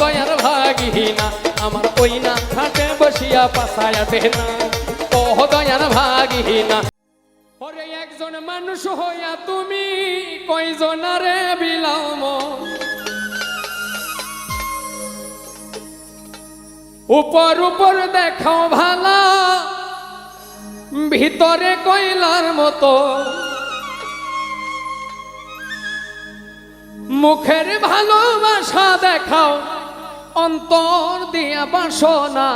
দয়ার ভাগিনা, আমার ওই না খাটে বসিয়া পাশায়া না ও ভাগিনা। ওরে একজন মানুষ হইয়া তুমি কয়জনারে বিলাম? উপর উপর দেখাও ভালা, ভিতরে কয়লার মতো। মুখের ভালোবাসা দেখাও, অন্তর দিয়া বাসনা।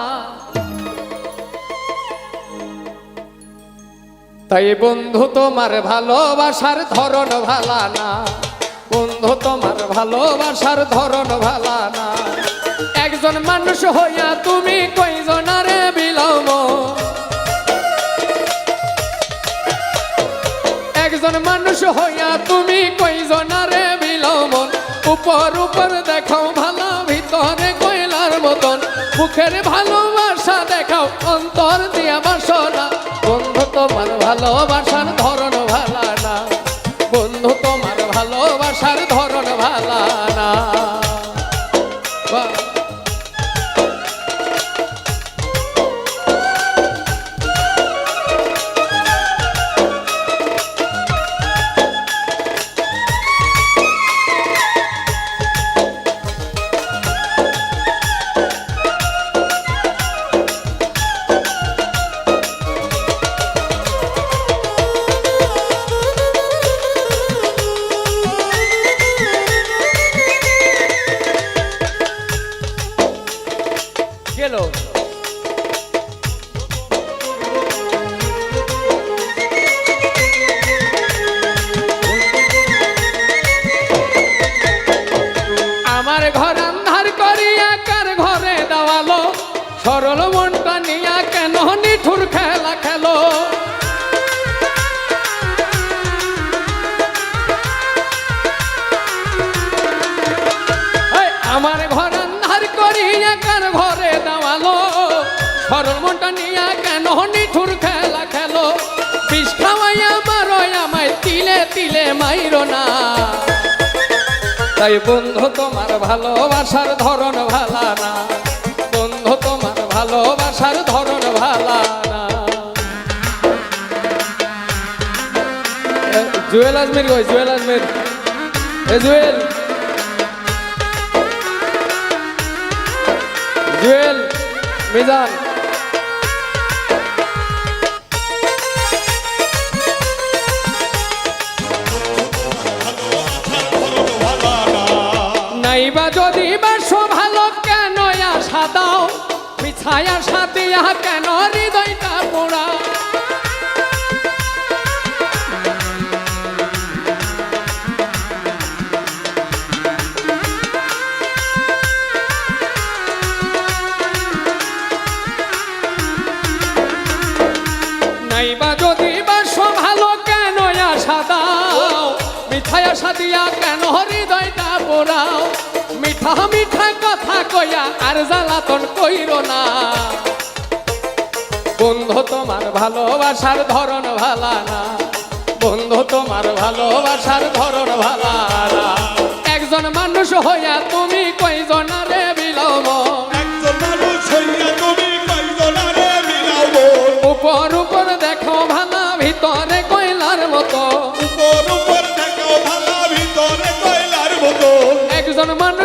তাই বন্ধু, তোমার ভালোবাসার ধরন ভালা না। বন্ধু, তোমার ভালোবাসার ধরন ভালা না। একজন মানুষ হইয়া তুমি কয়জনারে বিলাম একজন মানুষ হইয়া তুমি বিলমন উপর উপর দেখাও ভালো ভিতরে কয়লার মতন। মুখের ভালোবাসা দেখাও অন্তর দিয়া বাসনা। বন্ধু তোমার ভালোবাসার ধরন ভালা না। বন্ধু তোমার ভালোবাসার আমার ঘর আন্ধার কার ঘরে দেওয়ালো সরল মনটা নিয়া কেন নিঠুর খেলা খেলো? বিষ খাওয়াইয়া মারো আমায়, তিলে তিলে মাইরো না। তাই বন্ধু, তোমার ভালোবাসার ধরন ভালা না। বন্ধু, তোমার ভালোবাসার ধরন ভালা না। জুয়েল আজমির কই জুয়েল আজমির। জুয়েল। জুয়েল মিজান নাইবা যদি বাসো ভালো কেন আশা দাও? বিছায় দিয়া কেন হৃদয়টা পোড়া নাইবা যদি বাসো ভালো কেন আশা দাও মিঠাই আশা দিয়া কেন হৃদয়টা পোড়াও? মিঠা মিঠা কথা কইয়া আর জ্বালাতন কইর না। বন্ধু তোমার ভালোবাসার ধরন ভালা না। বন্ধু তোমার ভালোবাসার ধরন ভালা না। একজন মানুষ হইয়া তুমি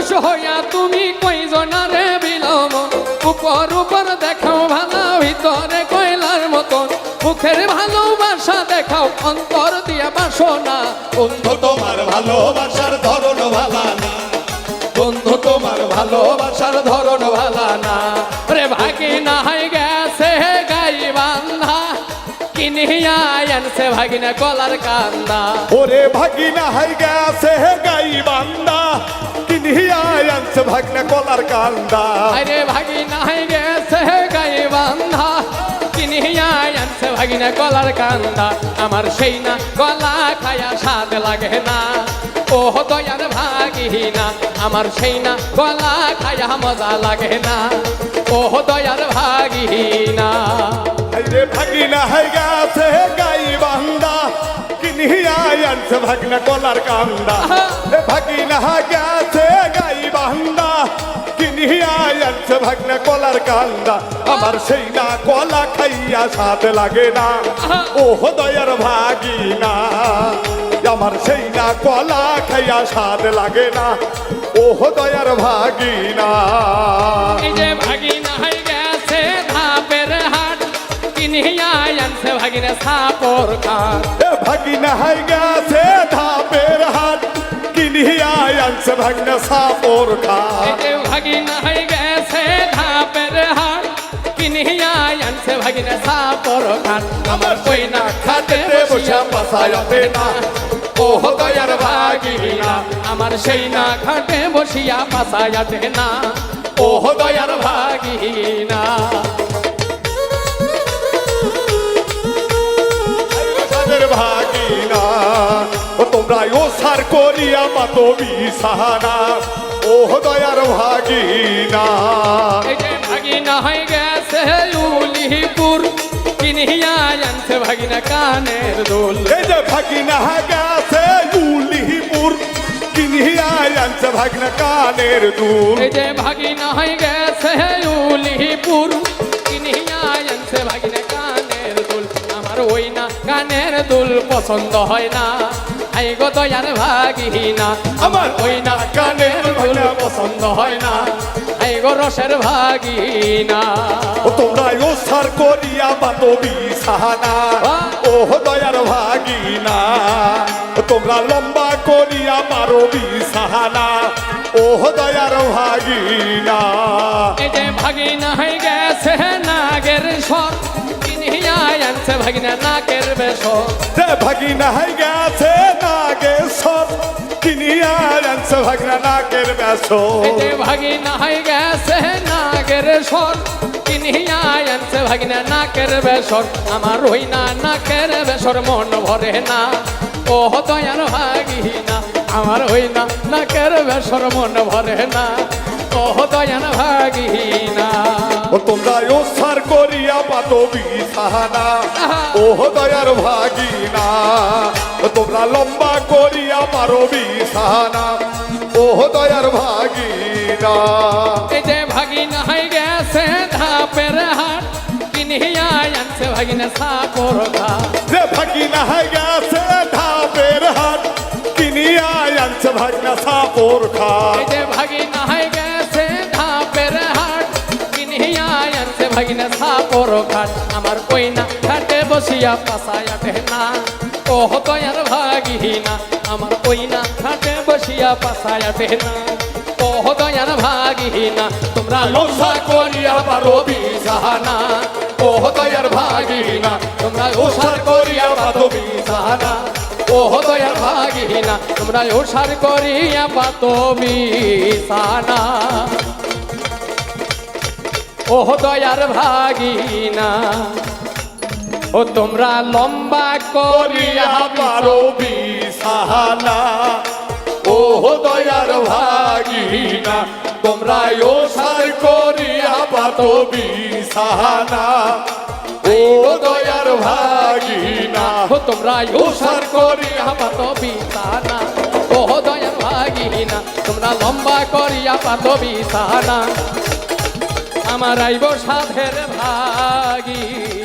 মানুষ হইয়া তুমি কয়জনারে বিলম উপর উপর দেখো ভালো ভিতরে কয়লার মতন। মুখের ভালোবাসা দেখাও অন্তর দিয়া বাসনা। বন্ধু তোমার ভালোবাসার ধরন ভালা না। বন্ধু তোমার ভালোবাসার ধরন ভালা না। রে ভাগি না হাই গেছে গাই বান্ধা। কিনিয়া আনছে ভাগিনা কলার কান্দা। ওরে ভাগিনা হাই গেছে গাই আনছে ভাগনা কলার কান্দা। আরে ভাগিনা হাই গেছে গাই বান্ধা। কিনিয়া আনছে ভাগিনা কলার কান্দা। আমার সেই না গলা খায়া স্বাদ লাগে না। ও দয়ার ভাগিনা আমার সেই না গলা খায়া মজা লাগে না। ও দয়ার ভাগিনা। রে ভাগিনা হাই গেছে গাই বান্দা কিনিয়া আনছে ভাগনা কলার কান্দা ভাগিনা গেছে গাই বান্দা কিনিয়া আনছে ভাগনা কলার কান্দা আমার সেই না কলা খাইয়া স্বাদ লাগে না। ও দয়ার ভাগিনা আমার সেই না কলা খাইয়া স্বাদ লাগে না। ও দয়ার ভাগিনা। এই যে ভাগিনা। কিনিয়া আনছে ভাগিনা সাপর এ ভাগিনা হাই গেছে ধাপের হাট কিনিয়া আনছে ভাগনা সাপর যে ভাগিনা হয়ে গেছে ধাপের হাট কিনিয়া আনছে ভাগিনা সাপর কাঠ। আমার কই না খাতে বসে পাসায়াতে না। ও দয়ার ভাগিনা আমার সেই না খাটে বসিয়া পাসায়াতে না। ও দয়ার ভাগিনা। তোমরা ও সার করিয়া মাতো বিছানা ও দয়ার ভাগিনা। ভাগিনা হয়ে গেছে উলিপুর কিনিয়া আনছে ভাগিনা কানের দোল। এই যে ভাগিনা গেছে উলিপুর কিনিয়া আনছে ভাগনা কানের দুল। এই যে ভাগিনা হয়ে গেছে উলিপুর কিনিয়া আনছে ভাগিনা কানের দোল। আমার ওই না কানের দুল পছন্দ হয় না। আই গো দয়ার ভাগিনা আমার ওই না কানের দুল পছন্দ হয় না। আই গো রসের ভাগিনা। ও তোমরা ও সার করিয়া মাতো বিছানা। ও দয়ার ভাগিনা তোমরা লম্বা করিয়া মারো বিছানা। ও দয়ার ভাগিনা। এই যে ভাগিনা হয়ে গেছে নাগের সর কিনিয়া আনছে ভাগিনা নাকের বেসর যে ভাগিনা হাই গেছে নাগে সব কিনিয়া আনছে ভাগনা নাকের এই যে ভাগিনা হয়ে গেছে নাগের সর। কিনিয়া আনছে ভাগিনা নাকের বেসর আমার ওই না নাকের বেসর মন ভরে না। ও দয়ার ভাগিনা আমার ওই না নাকের বেসর মন ভরে না। দয়ার ভাগিনা। ও তোমরা ও সার করিয়া পাতো বিছানা। ও দয়ার ভাগিনা ও তোমরা লম্বা করিয়া মারো বিছানা। ও দয়ার ভাগিনা। এই যে ভাগিনা হয়ে গেছে ধাপের হাট কিনিয়া আনছে ভাগিনা ঘাট। যে ভাগিনা হাই গেছে ধাপের হাট কিনিয়া আনছে ভাগনা খাট এই যে ভাগিনা হয়ে গেছে আনছে ভাগিনা সাপর ঘাট, আমার কইনা ঘাটে বসিয়া পাসায়া না ও দয়ার ভাগিনা, আমার কইনা ঘাটে বসিয়া পাসায়া না ও দয়ার ভাগিনা, তোমরা লোসা করিয়া পারো বিজানা ও দয়ার ভাগিনা, তোমরা ওসার করিয়া পারো বিজানা ও দয়ার ভাগিনা, তোমরা ওসার করিয়া পাতো বিছানা। ও দয়ার ভাগিনা। ও তোমরা লম্বা করিয়া পারো বিছানা। ও দয়ার ভাগিনা তোমরা ও সার করিয়া পাতো বিছানা। ও দয়ার ভাগিনা ও তোমরা ওসার করিয়া পাতো বিছানা। ও দয়ার ভাগিনা তোমরা লম্বা করিয়া পাতো বিছানা। আমার আইব সাধের ভাগী।